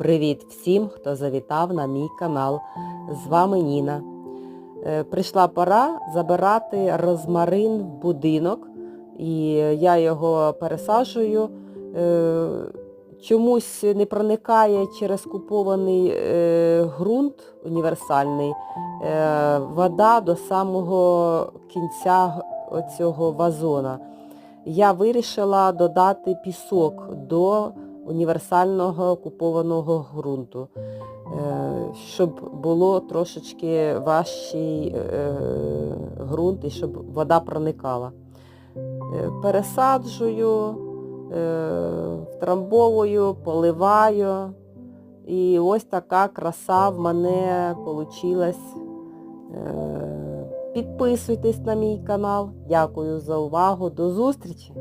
Привіт всім, хто завітав на мій канал. З вами Ніна. Е, Прийшла пора забирати розмарин в будинок, і я його пересаджую. Е, Чомусь не проникає через купований е, ґрунт універсальний вода до самого кінця цього вазона. Я вирішила додати пісок до універсального купованого ґрунту, е, щоб було трошечки важчий е, ґрунт і щоб вода проникала. Е, Пересаджую, втрамбовую, поливаю. І ось така краса в мене вийшла. Підписуйтесь на мій канал. Дякую за увагу. До зустрічі!